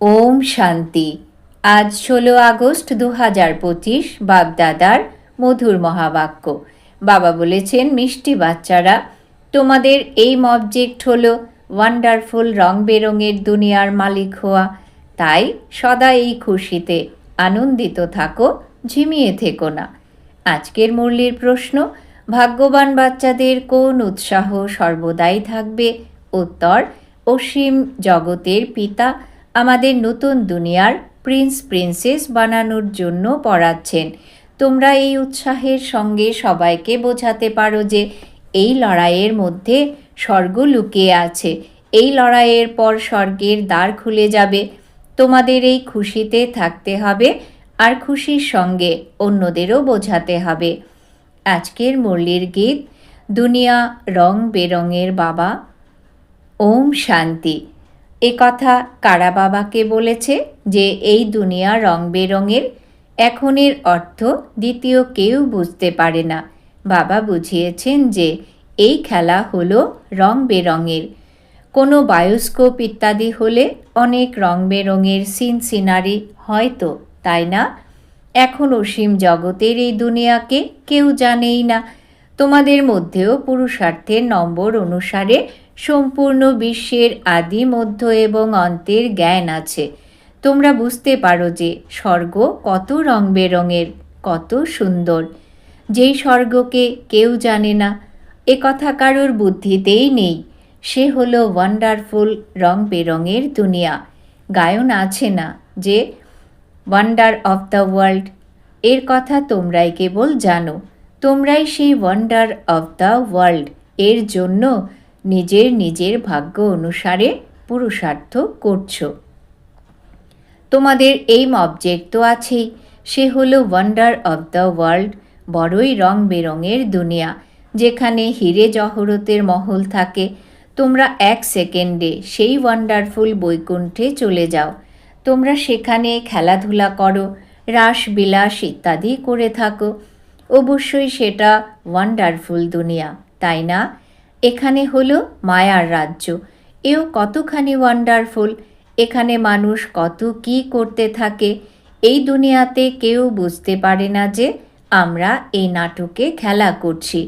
ওম শান্তি। আজ ষোলো আগস্ট দু হাজার পঁচিশ বাপদাদার মধুর মহাবাক্য। বাবা বলেছেন, মিষ্টি বাচ্চারা, তোমাদের এই অবজেক্ট হলো ওয়ান্ডারফুল রং বেরঙের দুনিয়ার মালিক হওয়া। তাই সদা এই খুশিতে আনন্দিত থাকো, ঝিমিয়ে থেকো না। আজকের মুরলির প্রশ্ন, ভাগ্যবান বাচ্চাদের কোন উৎসাহ সর্বদাই থাকবে? উত্তর, অসীম জগতের পিতা আমাদের নতুন দুনিয়ার প্রিন্স, প্রিন্সেস বানানোর জন্য পড়াচ্ছেন। তোমরা এই উৎসাহের সঙ্গে সবাইকে বোঝাতে পারো যে এই লড়াইয়ের মধ্যে স্বর্গ লুকিয়ে আছে। এই লড়াইয়ের পর স্বর্গের দ্বার খুলে যাবে। তোমাদের এই খুশিতে থাকতে হবে আর খুশির সঙ্গে অন্যদেরও বোঝাতে হবে। আজকের মুরলির গীত, দুনিয়া রং বেরঙের বাবা, ওম শান্তি। এ কথা কারা বাবাকে বলেছে যে এই দুনিয়া রং বেরঙের এখনের অর্থ দ্বিতীয় কেউ বুঝতে পারে না। বাবা বুঝিয়েছেন যে এই খেলা হলো রং বেরঙের কোনো বায়োস্কোপ ইত্যাদি হলে অনেক রং বেরঙের সিন সিনারি হয়তো তাই না? এখন অসীম জগতের এই দুনিয়াকে কেউ জানেই না। তোমাদের মধ্যেও পুরুষার্থের নম্বর অনুসারে সম্পূর্ণ বিশ্বের আদি, মধ্য এবং অন্তের জ্ঞান আছে। তোমরা বুঝতে পারো যে স্বর্গ কত রং বেরঙের কত সুন্দর। যেই স্বর্গকে কেউ জানে না, এ কথা কারোর বুদ্ধিতেই নেই। সে হলো ওয়ান্ডারফুল রং বেরঙের দুনিয়া। গায়ন আছে না যে, ওয়ান্ডার অফ দ্য ওয়ার্ল্ড এর কথা তোমরাই কেবল জানো। তোমরাই সেই ওয়ান্ডার অফ দ্য ওয়ার্ল্ড এর জন্য নিজের নিজের ভাগ্য অনুসারে পুরুষার্থ করছ। তোমাদের এই অবজেক্ট তো আছেই। সে হলো ওয়ান্ডার অফ দ্য ওয়ার্ল্ড বড়ই রং বেরঙের দুনিয়া, যেখানে হিরে জহরতের মহল থাকে। তোমরা এক সেকেন্ডে সেই ওয়ান্ডারফুল বৈকুণ্ঠে চলে যাও। তোমরা সেখানে খেলাধুলা করো, রাস বিলাস ইত্যাদি করে থাকো। অবশ্যই সেটা ওয়ান্ডারফুল দুনিয়া, তাই না? এখানে হলো মায়ার রাজ্য। এও কতখানি ওয়ান্ডারফুল এখানে মানুষ কত কি করতে থাকে, এই দুনিয়াতে কেউ বুঝতে পারে না যে আমরা এই নাটকে খেলা করছি।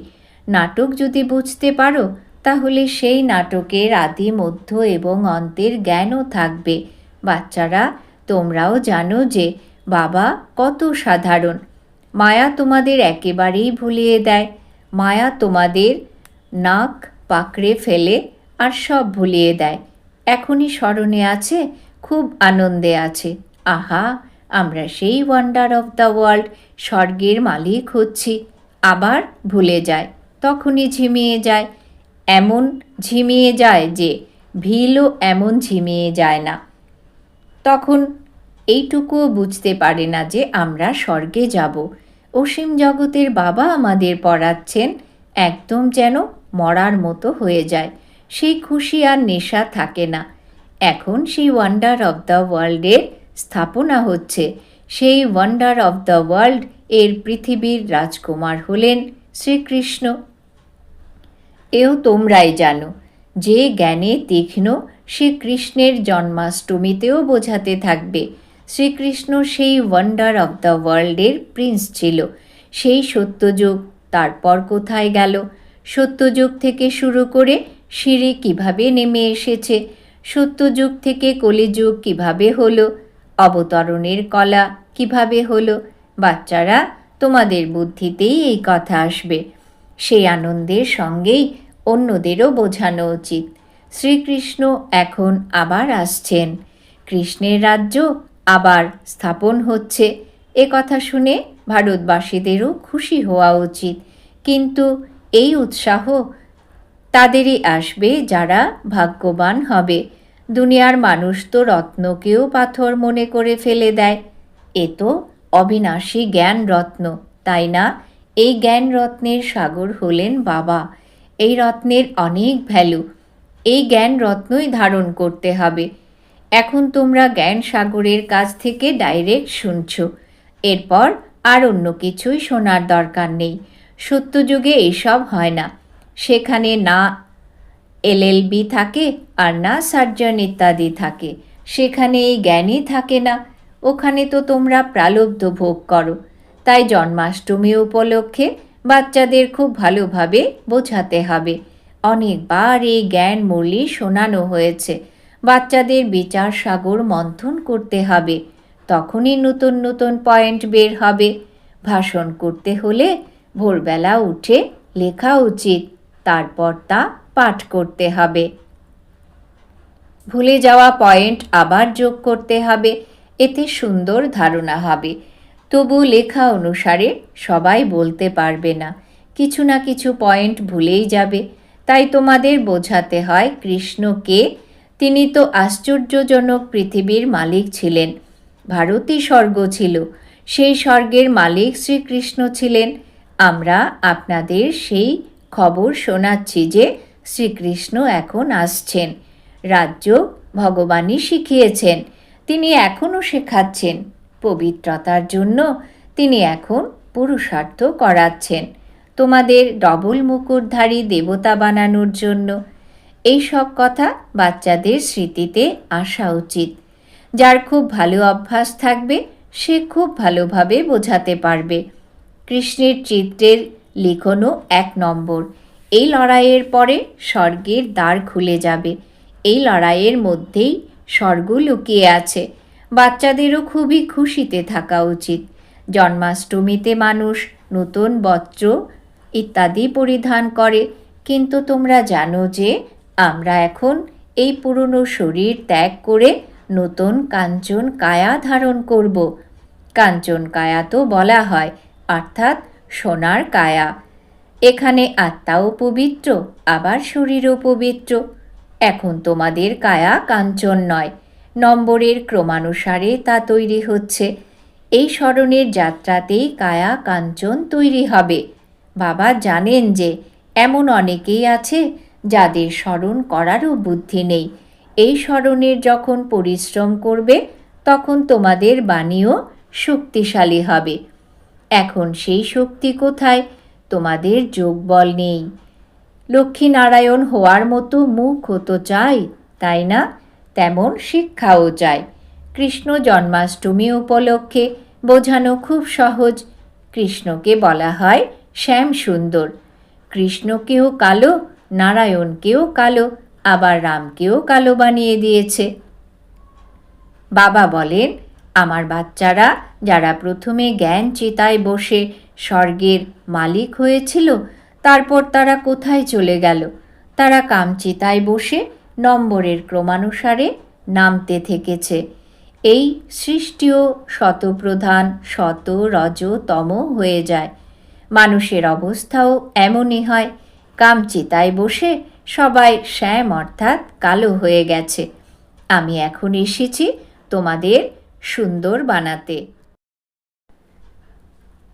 নাটক যদি বুঝতে পারো, তাহলে সেই নাটকের আদি মধ্য এবং অন্তের জ্ঞানও থাকবে। বাচ্চারা, তোমরাও জানো যে বাবা কত সাধারণ। মায়া তোমাদের একেবারেই ভুলিয়ে দেয়। মায়া তোমাদের নাক, পাকড়ে ফেলে আর সব ভুলিয়ে দেয়। এখনই স্মরণে আছে, খুব আনন্দে আছে। আহা, আমরা সেই ওয়ান্ডার অফ দ্য ওয়ার্ল্ড স্বর্গের মালিক হচ্ছি। আবার ভুলে যায়, তখনই ঝিমিয়ে যায়। এমন ঝিমিয়ে যায় যে, ভিলও এমন ঝিমিয়ে যায় না। তখন এইটুকুও বুঝতে পারে না যে, আমরা স্বর্গে যাব। অসীম জগতের বাবা আমাদের পড়াচ্ছেন, একদম যেন মরার মতো হয়ে যায়। সেই খুশি আর নেশা থাকে না। এখন সেই ওয়ান্ডার অফ দ্য ওয়ার্ল্ডের স্থাপনা হচ্ছে। সেই ওয়ান্ডার অফ দ্য ওয়ার্ল্ড এর পৃথিবীর রাজকুমার হলেন শ্রীকৃষ্ণ। এও তোমরাই জানো, যে জ্ঞানে তীক্ষ্ণ সে কৃষ্ণের জন্মাষ্টমীতেও বোঝাতে থাকবে। শ্রীকৃষ্ণ সেই ওয়ান্ডার অফ দ্য ওয়ার্ল্ডের প্রিন্স ছিল। সেই সত্যযুগ তারপর কোথায় গেল? সত্যযুগ থেকে শুরু করে সিঁড়ি কীভাবে নেমে এসেছে, সত্যযুগ থেকে কলিযুগ কীভাবে হলো, অবতরণের কলা কীভাবে হলো, বাচ্চারা তোমাদের বুদ্ধিতেই এই কথা আসবে। সেই আনন্দের সঙ্গেই অন্যদেরও বোঝানো উচিত। শ্রীকৃষ্ণ এখন আবার আসছেন। কৃষ্ণের রাজ্য আবার স্থাপন হচ্ছে। এ কথা শুনে ভারতবাসীদেরও খুশি হওয়া উচিত। কিন্তু এই উৎসাহ তাদেরই আসবে যারা ভাগ্যবান হবে। দুনিয়ার মানুষ তো রত্নকেও পাথর মনে করে ফেলে দেয়। এ তো অবিনাশী জ্ঞান রত্ন, তাই না? এই জ্ঞান রত্নের সাগর হলেন বাবা। এই রত্নের অনেক ভ্যালু। এই জ্ঞান রত্নই ধারণ করতে হবে। এখন তোমরা জ্ঞান সাগরের কাছ থেকে ডাইরেক্ট শুনছ। এরপর আর অন্য কিছুই শোনার দরকার নেই। সত্যযুগে এসব হয় না। সেখানে না এলএলবি থাকে আর না সার্জন ইত্যাদি থাকে। সেখানে এই জ্ঞানই থাকে না। ওখানে তো তোমরা প্রালব্ধ ভোগ করো। তাই জন্মাষ্টমী উপলক্ষে বাচ্চাদের খুব ভালোভাবে বোঝাতে হবে। অনেকবার এই জ্ঞান মুরলি শোনানো হয়েছে। বাচ্চাদের বিচার সাগর মন্থন করতে হবে। তখনই নতুন নতুন পয়েন্ট বের হবে। ভাষণ করতে হলে ভোরবেলা উঠে লেখা উচিত, তারপর তা পাঠ করতে হবে। ভুলে যাওয়া পয়েন্ট আবার যোগ করতে হবে, এতে সুন্দর ধারণা হবে। তবু লেখা অনুসারে সবাই বলতে পারবে না, কিছু না কিছু পয়েন্ট ভুলেই যাবে। তাই তোমাদের বোঝাতে হয় কৃষ্ণকে তিনি তো আশ্চর্যজনক পৃথিবীর মালিক ছিলেন, ভারতী স্বর্গ ছিল, সেই স্বর্গের মালিক শ্রীকৃষ্ণ ছিলেন। আমরা আপনাদের সেই খবর শোনাচ্ছি যে শ্রীকৃষ্ণ এখন আসছেন। রাজ্য ভগবানই শিখিয়েছেন, তিনি এখনও শেখাচ্ছেন। পবিত্রতার জন্য তিনি এখন পুরুষার্থ করাচ্ছেন। তোমাদের ডবল মুকুটধারী দেবতা বানানোর জন্য। এই সব কথা বাচ্চাদের স্মৃতিতে আসা উচিত। যার খুব ভালো অভ্যাস থাকবে, সে খুব ভালোভাবে বোঝাতে পারবে। কৃষ্ণের চিত্রের লিখনও এক নম্বর। এই লড়াইয়ের পরে স্বর্গের দ্বার খুলে যাবে। এই লড়াইয়ের মধ্যেই স্বর্গ লুকিয়ে আছে। বাচ্চাদেরও খুবই খুশিতে থাকা উচিত। জন্মাষ্টমীতে মানুষ নতুন বস্ত্র ইত্যাদি পরিধান করে। কিন্তু তোমরা জানো যে আমরা এখন এই পুরনো শরীর ত্যাগ করে নতুন কাঞ্চন কায়া ধারণ করব। কাঞ্চন কায়া তো বলা হয়। অর্থাৎ সোনার কায়া। এখানে আত্মাও পবিত্র, আবার শরীরও পবিত্র। এখন তোমাদের কায়া কাঞ্চন নয়, নম্বরের ক্রমানুসারে তা তৈরি হচ্ছে। এই স্মরণের যাত্রাতেই কায়া কাঞ্চন তৈরি হবে। বাবা জানেন যে এমন অনেকেই আছে যাদের স্মরণ করারও বুদ্ধি নেই। এই স্মরণের যখন পরিশ্রম করবে, তখন তোমাদের বাণীও শক্তিশালী হবে। এখন সেই শক্তি কোথায়? তোমাদের যোগবল নেই। লক্ষ্মীনারায়ণ হওয়ার মতো মুখ হতো চাই, তাই না? তেমন শিক্ষাও চাই। কৃষ্ণ জন্মাষ্টমী উপলক্ষে বোঝানো খুব সহজ। কৃষ্ণকে বলা হয় শ্যাম সুন্দর কৃষ্ণকেও কালো, নারায়ণকেও কালো, আবার রামকেও কালো বানিয়ে দিয়েছে। বাবা বলেন আমার বাচ্চারা যারা প্রথমে জ্ঞান চেতায় বসে স্বর্গের মালিক হয়েছিল, তারপর তারা কোথায় চলে গেল? তারা কামচিতায় বসে নম্বরের ক্রমানুসারে নামতে থেকেছে। এই সৃষ্টিও শতপ্রধান, শত রজ তম হয়ে যায়। মানুষের অবস্থাও এমনই হয়। কামচিতায় বসে সবাই শ্যাম অর্থাৎ কালো হয়ে গেছে। আমি এখন এসেছি তোমাদের সুন্দর বানাতে।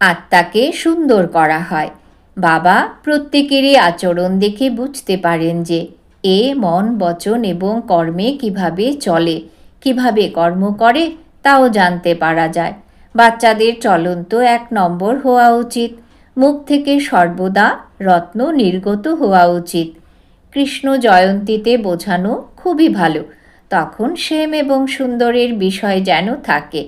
আত্মাকে সুন্দর করা হয়। বাবা প্রত্যেকেরই আচরণ দেখে বুঝতে পারেন যে, এ মন, বচন এবং কর্মে কীভাবে চলে, কীভাবে কর্ম করে তাও জানতে পারা যায়। বাচ্চাদের চলন্ত এক নম্বর হওয়া উচিত। মুখ থেকে সর্বদা রত্ন নির্গত হওয়া উচিত। কৃষ্ণ জয়ন্তীতে বোঝানো খুবই ভালো। তখন শ্যাম এবং সুন্দরের বিষয় যেন থাকে।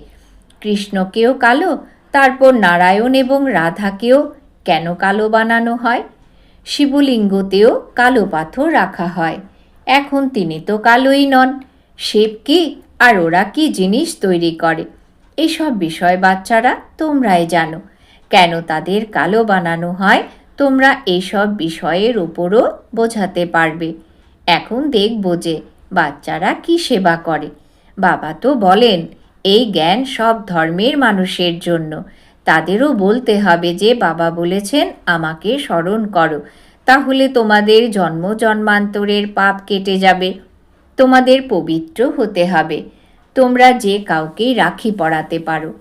কৃষ্ণকেও কালো, তারপর নারায়ণ এবং রাধাকেও কেন কালো বানানো হয়? শিবলিঙ্গতেও কালো পাথর রাখা হয়। এখন তিনি তো কালোই নন। শিব কি আর ওরা কি জিনিস তৈরি করে? এসব বিষয় বাচ্চারা তোমরাই জানো। কেন তাদের কালো বানানো হয়, তোমরা এসব বিষয়ের উপরও বোঝাতে পারবে। এখন দেখব যে বাচ্চারা কি সেবা করে? বাবা তো বলেন, এই জ্ঞান সব ধর্মের মানুষের জন্য। তাদেরও বলতে হবে যে, বাবা বলেছেন, আমাকে স্মরণ করো। তাহলে তোমাদের জন্ম জন্মান্তরের পাপ কেটে যাবে। তোমাদের পবিত্র হতে হবে। তোমরা যে কাউকেই রাখি পড়াতে পারো।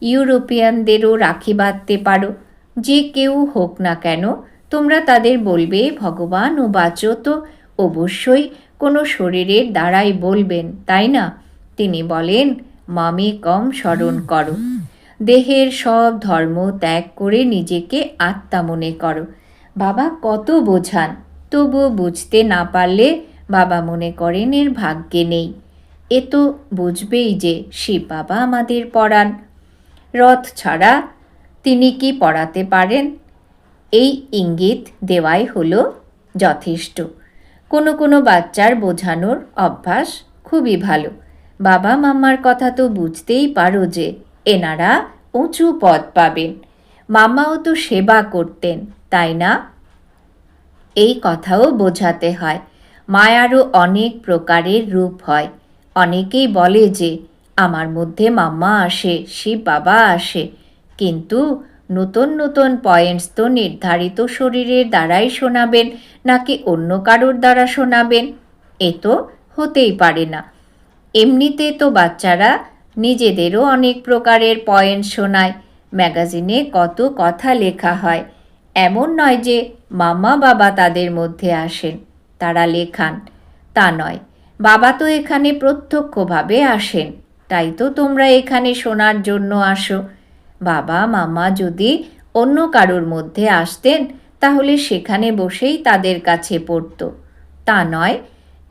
ইউরোপিয়ানদেরও রাখি বাঁধতে পারো। যে কেউ হোক না কেন, তোমরা তাদের বলবে, ভগবান ও বাঁচো তো। অবশ্যই কোনো শরীরের দ্বারাই বলবেন, তাই না? তিনি বলেন, মামে, কম স্মরণ করো। দেহের সব ধর্ম ত্যাগ করে নিজেকে আত্মা মনে করো। বাবা, কত বোঝান। তবুও বুঝতে না পারলে বাবা মনে করেন এর ভাগ্যে নেই। এ তো বুঝবেই যে শিব বাবা আমাদের পড়ান রথ ছাড়া তিনি কি পড়াতে পারেন? এই ইঙ্গিত দেওয়াই হলো যথেষ্ট। কোনো কোনো বাচ্চার বোঝানোর অভ্যাস খুবই ভালো। বাবা মাম্মার কথা তো বুঝতেই পারো যে এনারা উঁচু পদ পাবেন। মাম্মাও তো সেবা করতেন, তাই না? এই কথাও বোঝাতে হয়। মায়ারও অনেক প্রকারের রূপ হয়। অনেকেই বলে যে, আমার মধ্যে মাম্মা আসে, শিব বাবা আসে। কিন্তু নতুন নতুন পয়েন্টস তো নির্ধারিত শরীরের দ্বারাই শোনাবেন, নাকি অন্য কারোর দ্বারা শোনাবেন? এ তো হতেই পারে না। এমনিতে তো বাচ্চারা নিজেদেরও অনেক প্রকারের পয়েন্ট শোনায়। ম্যাগাজিনে কত কথা লেখা হয়। এমন নয় যে মামা বাবা তাদের মধ্যে আসেন, তারা লেখান। তা নয়, বাবা তো এখানে প্রত্যক্ষভাবে আসেন, তাই তো তোমরা এখানে শোনার জন্য আসো। বাবা, মামা যদি অন্য কারোর মধ্যে আসতেন, তাহলে সেখানে বসেই তাদের কাছে পড়ত। তা নয়,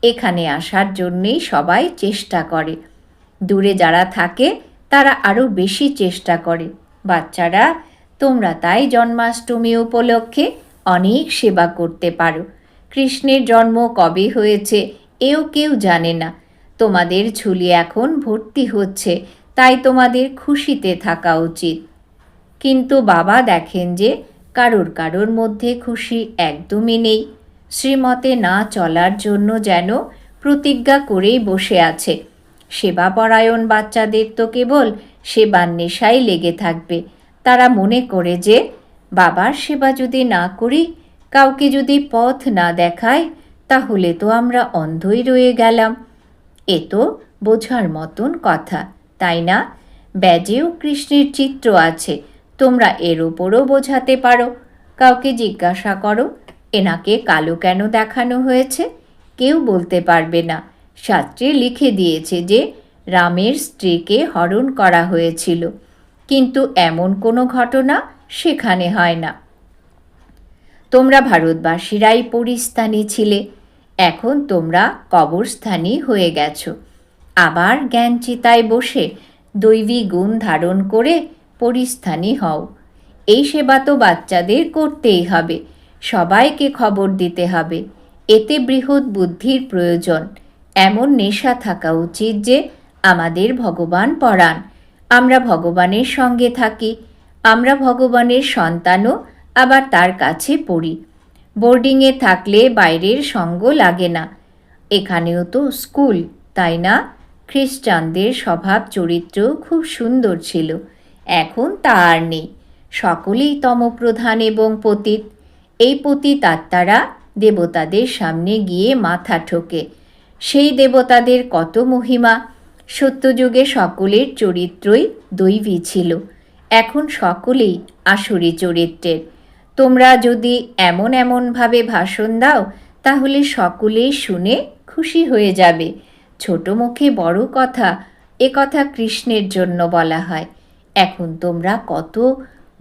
এখানে আসার জন্যেই সবাই চেষ্টা করে। দূরে যারা থাকে, তারা আরও বেশি চেষ্টা করে। বাচ্চারা, তোমরা তাই জন্মাষ্টমী উপলক্ষে অনেক সেবা করতে পারো। কৃষ্ণের জন্ম কবে হয়েছে, এও কেউ জানে না। তোমাদের ঝুলি এখন ভর্তি হচ্ছে তাই তোমাদের খুশিতে থাকা উচিত। কিন্তু বাবা দেখেন যে কারোর কারোর মধ্যে খুশি একদমই নেই। শ্রীমতে না চলার জন্য যেন প্রতিজ্ঞা করেই বসে আছে। সেবাপরায়ণ বাচ্চাদের তো কেবল সেবার নেশাই লেগে থাকবে। তারা মনে করে যে বাবার সেবা যদি না করি, কাউকে যদি পথ না দেখায় তাহলে তো আমরা অন্ধই রয়ে গেলাম। এ তো বোঝার মতন কথা। তাই না? ব্যাজেও কৃষ্ণের চিত্র আছে। তোমরা এর ওপরও বোঝাতে পারো। কাউকে জিজ্ঞাসা করো, এনাকে কালো কেন দেখানো হয়েছে? কেউ বলতে পারবে না। শাস্ত্রে লিখে দিয়েছে যে, রামের স্ত্রীকে হরণ করা হয়েছিল। কিন্তু এমন কোনো ঘটনা সেখানে হয় না। তোমরা ভারতবাসীরাই পরিস্থানী ছিলে। এখন তোমরা কবরস্থানী হয়ে গেছো। আবার জ্ঞান চিতায় বসে দৈবী গুণ ধারণ করে পরিস্থানী হও। এই সেবা তো বাচ্চাদের করতেই হবে, সবাইকে খবর দিতে হবে। এতে বৃহৎ বুদ্ধির প্রয়োজন। এমন নেশা থাকা উচিত যে আমাদের ভগবান পড়ান আমরা ভগবানের সঙ্গে থাকি, আমরা ভগবানের সন্তানও আবার তার কাছে পড়ি। বোর্ডিংয়ে থাকলে বাইরের সঙ্গ লাগে না। এখানেও তো স্কুল, তাই না? খ্রিস্টানদের স্বভাব চরিত্র খুব সুন্দর ছিল। এখন তা আর নেই। সকলেই তমপ্রধান এবং পতিত। এই পতিত আত্মারা দেবতাদের সামনে গিয়ে মাথা ঠোকে। সেই দেবতাদের কত মহিমা। সত্যযুগে সকলের চরিত্রই দৈবী ছিল। এখন সকলেই আসরি চরিত্রের। তোমরা যদি এমন এমনভাবে ভাষণ দাও, তাহলে সকলেই শুনে খুশি হয়ে যাবে। ছোট মুখে বড় কথা, এ কথা কৃষ্ণের জন্য বলা হয়। এখন তোমরা কত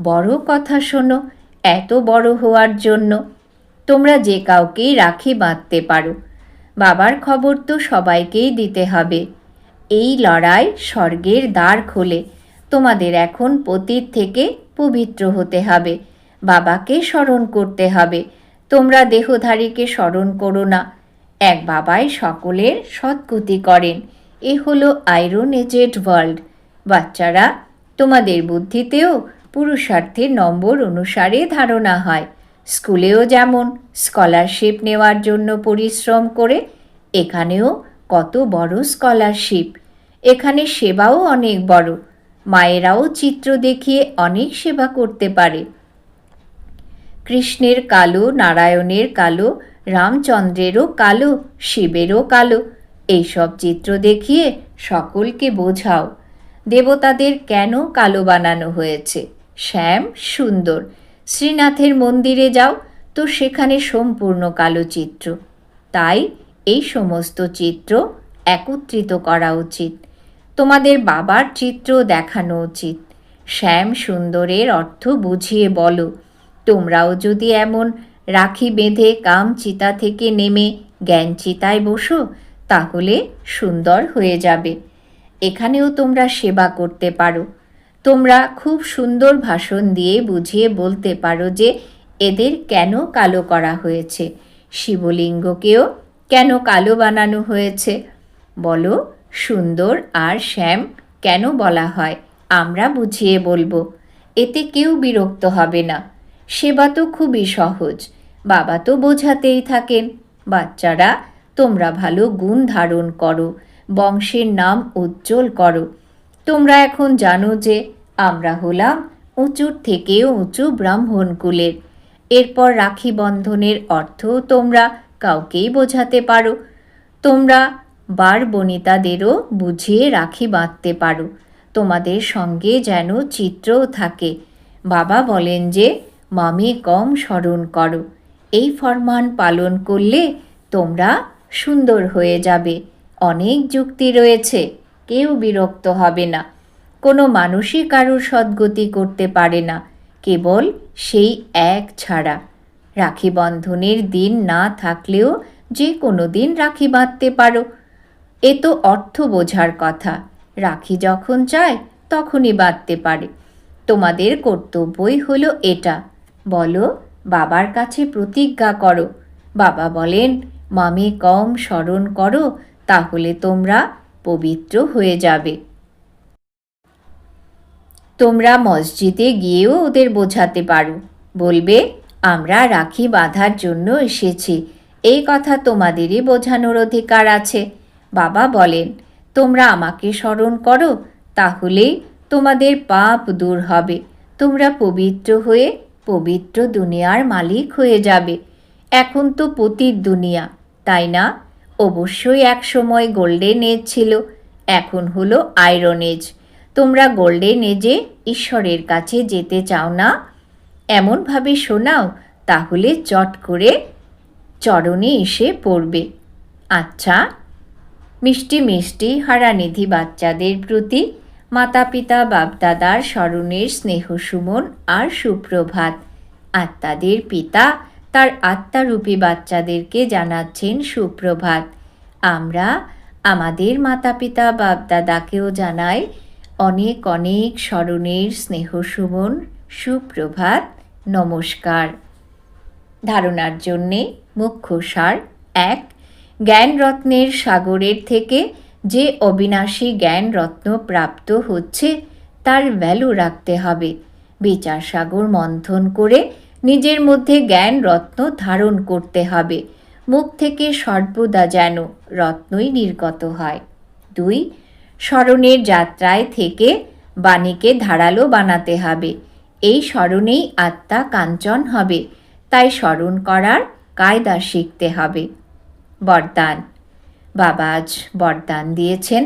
বড় কথা শোনো, এত বড় হওয়ার জন্য। তোমরা যে কাউকেই রাখি বাঁধতে পারো। বাবার খবর তো সবাইকেই দিতে হবে। এই লড়াই স্বর্গের দ্বার খোলে। তোমাদের এখন পতীত থেকে পবিত্র হতে হবে। বাবাকে স্মরণ করতে হবে। তোমরা দেহধারীকে স্মরণ করো না। এক বাবাই সকলের সৎগতি করেন। এ হলো আইরোনেজেড ওয়ার্ল্ড। বাচ্চারা, তোমাদের বুদ্ধিতেও পুরুষার্থের নম্বর অনুসারে ধারণা হয়। স্কুলেও যেমন স্কলারশিপ নেওয়ার জন্য পরিশ্রম করে, এখানেও কত বড় স্কলারশিপ। এখানে সেবাও অনেক বড়। মায়েরাও চিত্র দেখিয়ে অনেক সেবা করতে পারে। কৃষ্ণের কালো, নারায়ণের কালো রামচন্দ্রেরও কালো, শিবেরও কালো। এইসব চিত্র দেখিয়ে সকলকে বোঝাও। দেবতাদের কেন কালো বানানো হয়েছে? শ্যাম, সুন্দর। শ্রীনাথের মন্দিরে যাও, তো সেখানে সম্পূর্ণ কালো চিত্র। তাই এই সমস্ত চিত্র একত্রিত করা উচিত। তোমাদের বাবার চিত্র দেখানো উচিত। শ্যাম, সুন্দরের অর্থ বুঝিয়ে বলো। তোমরাও যদি এমন রাখি বেঁধে কাম চিতা থেকে নেমে জ্ঞান চিতায় বসো, তাহলে সুন্দর হয়ে যাবে। এখানেও তোমরা সেবা করতে পারো। তোমরা খুব সুন্দর ভাষণ দিয়ে বুঝিয়ে বলতে পারো যে এদের কেন কালো করা হয়েছে। শিবলিঙ্গকেও কেন কালো বানানো হয়েছে? বলো, সুন্দর আর শ্যাম কেন বলা হয়? আমরা বুঝিয়ে বলব। এতে কেউ বিরক্ত হবে না। সেবা তো খুবই সহজ। বাবা তো বোঝাতেই থাকেন, বাচ্চারা, তোমরা ভালো গুণ ধারণ করো, বংশের নাম উজ্জ্বল করো। তোমরা এখন জানো যে আমরা হলাম উঁচুর থেকেও উঁচু ব্রাহ্মণ কুলের। এরপর রাখি বন্ধনের অর্থ তোমরা কাউকেই বোঝাতে পারো। তোমরা বার বনিতাদেরও বুঝিয়ে রাখি বাঁধতে পারো। তোমাদের সঙ্গে যেন চিত্রও থাকে। বাবা বলেন যে মামি কম স্মরণ করো। এই ফরমান পালন করলে তোমরা সুন্দর হয়ে যাবে। অনেক যুক্তি রয়েছে, কেউ বিরক্ত হবে না। কোনো মানুষই কারোর সদ্গতি করতে পারে না, কেবল সেই এক ছাড়া। রাখি বন্ধনের দিন না থাকলেও যে কোনো দিন রাখি বাঁধতে পারো। এ তো অর্থ বোঝার কথা। রাখি যখন চায়, তখনই বাঁধতে পারে। তোমাদের কর্তব্যই হলো এটা। বলো, বাবার কাছে প্রতিজ্ঞা করো। বাবা বলেন, মামি কম স্মরণ করো, তাহলে তোমরা পবিত্র হয়ে যাবে। তোমরা মসজিদে গিয়েও ওদের বোঝাতে পারো। বলবে, আমরা রাখি বাঁধার জন্য এসেছি। এই কথা তোমাদেরই বোঝানোর অধিকার আছে। বাবা বলেন, তোমরা আমাকে স্মরণ করো, তাহলেই তোমাদের পাপ দূর হবে। তোমরা পবিত্র হয়ে পবিত্র দুনিয়ার মালিক হয়ে যাবে। এখন তো পতির দুনিয়া, তাই না? অবশ্যই এক সময় গোল্ডেন এজ ছিল, এখন হলো আয়রন এজ। তোমরা গোল্ডেন এজে ঈশ্বরের কাছে যেতে চাও না? এমনভাবে শোনাও, তাহলে চট করে চরণে এসে পড়বে। আচ্ছা মিষ্টি মিষ্টি হারানিধি বাচ্চাদের প্রতি মাতা পিতা বাপদাদার স্মরণের স্নেহ সুমন আর সুপ্রভাত। আত্মাদের পিতা তার আত্মারূপী বাচ্চাদেরকে জানাচ্ছেন সুপ্রভাত। আমরা আমাদের মাতা পিতা বাপদাদাকেও জানাই অনেক অনেক স্মরণের স্নেহ সুমন, সুপ্রভাত। নমস্কার। ধারণার জন্যে মুখ্য সার এক জ্ঞান রত্নের সাগরের থেকে যে অবিনাশী জ্ঞান রত্ন প্রাপ্ত হচ্ছে, তার ভ্যালু রাখতে হবে। বিচার সাগর মন্থন করে নিজের মধ্যে জ্ঞান রত্ন ধারণ করতে হবে। মুখ থেকে সর্বদা যেন রত্নই নির্গত হয়। দুই, স্মরণের যাত্রায় থেকে বাণীকে ধারালো বানাতে হবে। এই স্মরণেই আত্মা কাঞ্চন হবে। তাই স্মরণ করার কায়দা শিখতে হবে। বরদান। বাবা আজ বরদান দিয়েছেন।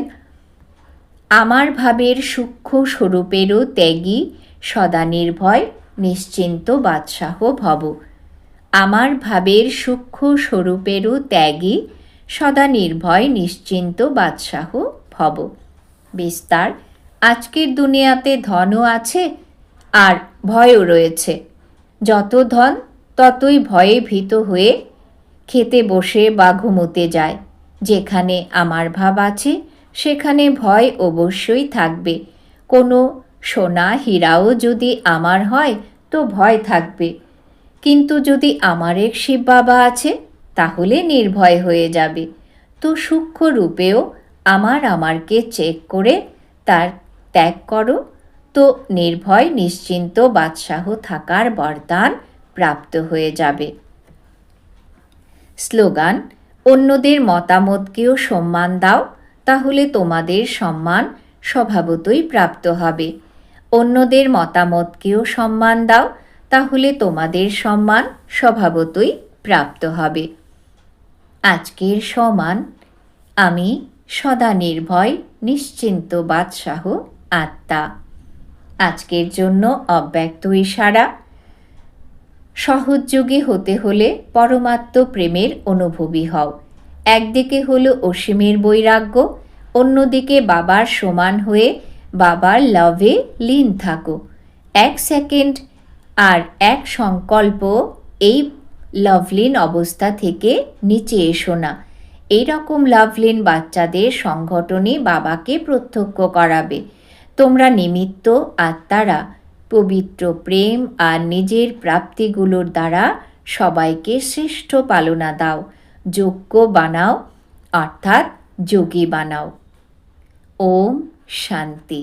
আমার ভাবের সূক্ষ্ম স্বরূপেরও ত্যাগী, সদা নির্ভয়, নিশ্চিন্ত বাদশাহ ভব। আমার ভাবের সূক্ষ্ম স্বরূপেরও ত্যাগী, সদা নির্ভয়, নিশ্চিন্ত বাদশাহ ভব। বিস্তার, আজকের দুনিয়াতে ধনও আছে আর ভয়ও রয়েছে। যত ধন, ততই ভয়ে ভীত হয়ে খেতে বসে বা ঘুমোতে যায়। যেখানে আমার ভাব আছে, সেখানে ভয় অবশ্যই থাকবে। কোনো সোনা হীরাও যদি আমার হয়, তো ভয় থাকবে। কিন্তু যদি আমার এক শিব বাবা আছে, তাহলে নির্ভয় হয়ে যাবে। তো সূক্ষ্ম রূপেও আমার আমারকে চেক করে তার ত্যাগ করো। তো নির্ভয় নিশ্চিন্ত বাদশাহ থাকার বরদান প্রাপ্ত হয়ে যাবে। স্লোগান অন্যদের মতামতকেও সম্মান দাও, তাহলে তোমাদের সম্মান স্বভাবতই প্রাপ্ত হবে। অন্যদের মতামতকেও সম্মান দাও, তাহলে তোমাদের সম্মান স্বভাবতই প্রাপ্ত হবে। আজকের সমান, আমি সদা নির্ভয়, নিশ্চিন্ত বাদশাহ আত্মা। আজকের জন্য অব্যক্ত ইশারা সহযোগী হতে হলে পরমাত্ম প্রেমের অনুভবী হও। একদিকে হলো অসীমের বৈরাগ্য, অন্যদিকে বাবার সমান হয়ে বাবার লাভে লীন থাকো। এক সেকেন্ড আর এক সংকল্প এই লভলীন অবস্থা থেকে নিচে এসো না। এই রকম লাভলীন বাচ্চাদের সংগঠনে বাবাকে প্রত্যক্ষ করাবে। তোমরা নিমিত্ত আত্মারা পবিত্র প্রেম আর নিজের প্রাপ্তিগুলোর দ্বারা সবাইকে শ্রেষ্ঠ পালনা দাও, যোগ্য বানাও, অর্থাৎ যোগী বানাও। ওম শান্তি।